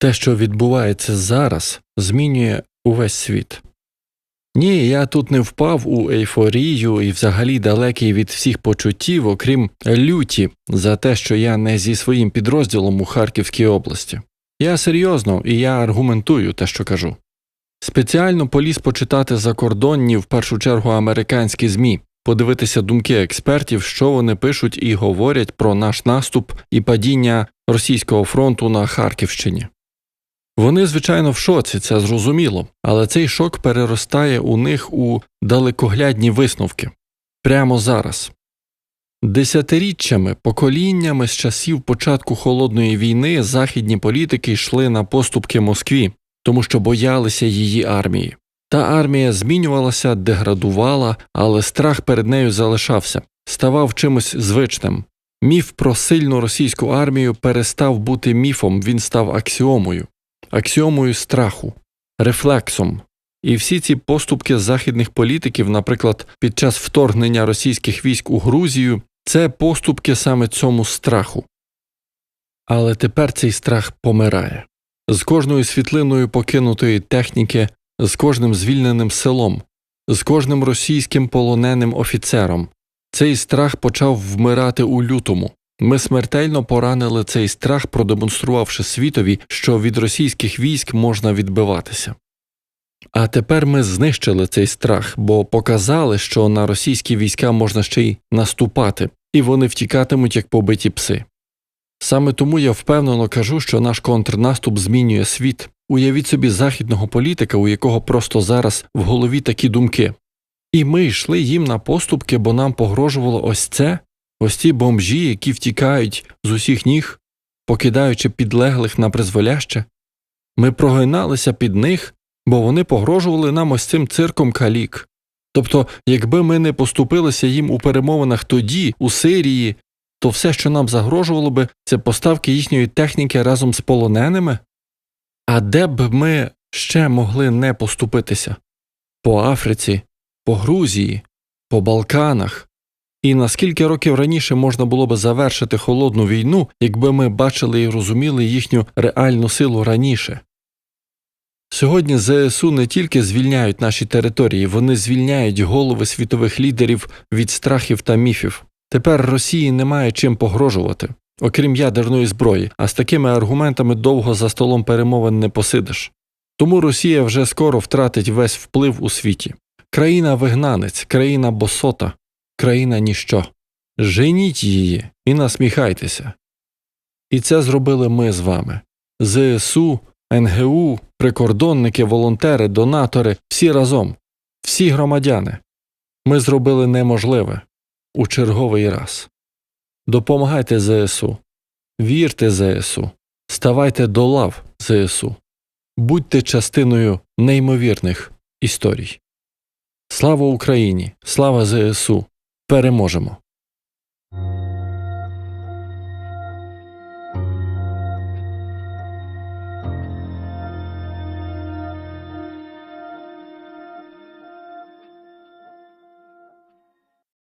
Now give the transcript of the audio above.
Те, що відбувається зараз, змінює увесь світ. Ні, я тут не впав у ейфорію і взагалі далекий від всіх почуттів, окрім люті, за те, що я не зі своїм підрозділом у Харківській області. Я серйозно і я аргументую те, що кажу. Спеціально поліз почитати закордонні, в першу чергу американські ЗМІ, подивитися думки експертів, що вони пишуть і говорять про наш наступ і падіння російського фронту на Харківщині. Вони, звичайно, в шоці, це зрозуміло, але цей шок переростає у них у далекоглядні висновки прямо зараз. Десятиріччями, поколіннями з часів початку холодної війни західні політики йшли на поступки Москві, тому що боялися її армії. Та армія змінювалася, деградувала, але страх перед нею залишався, ставав чимось звичним. Міф про сильну російську армію перестав бути міфом, він став аксіомою, аксіомою страху, рефлексом. І всі ці поступки західних політиків, наприклад, під час вторгнення російських військ у Грузію, це поступки саме цьому страху. Але тепер цей страх помирає. З кожною світлиною покинутої техніки, з кожним звільненим селом, з кожним російським полоненим офіцером. Цей страх почав вмирати у лютому. Ми смертельно поранили цей страх, продемонструвавши світові, що від російських військ можна відбиватися. А тепер ми знищили цей страх, бо показали, що на російські війська можна ще й наступати, і вони втікатимуть як побиті пси. Саме тому я впевнено кажу, що наш контрнаступ змінює світ. Уявіть собі західного політика, у якого просто зараз в голові такі думки. І ми йшли їм на поступки, бо нам погрожувало ось це, ось ці бомжі, які втікають з усіх ніг, покидаючи підлеглих на призволяще. Ми прогиналися під них, бо вони погрожували нам ось цим цирком калік. Тобто, якби ми не поступилися їм у перемовинах тоді, у Сирії, то все, що нам загрожувало би, це поставки їхньої техніки разом з полоненими? А де б ми ще могли не поступитися? По Африці, по Грузії, по Балканах. І наскільки років раніше можна було би завершити холодну війну, якби ми бачили і розуміли їхню реальну силу раніше? Сьогодні ЗСУ не тільки звільняють наші території, вони звільняють голови світових лідерів від страхів та міфів. Тепер Росії немає чим погрожувати, окрім ядерної зброї, а з такими аргументами довго за столом перемовин не посидиш. Тому Росія вже скоро втратить весь вплив у світі. Країна вигнанець, країна босота, країна ніщо. Женіть її і насміхайтеся. І це зробили ми з вами ЗСУ, НГУ, прикордонники, волонтери, донатори, всі разом, всі громадяни. Ми зробили неможливе у черговий раз. Допомагайте ЗСУ, вірте ЗСУ, ставайте до лав ЗСУ, будьте частиною неймовірних історій. Слава Україні! Слава ЗСУ! Переможемо!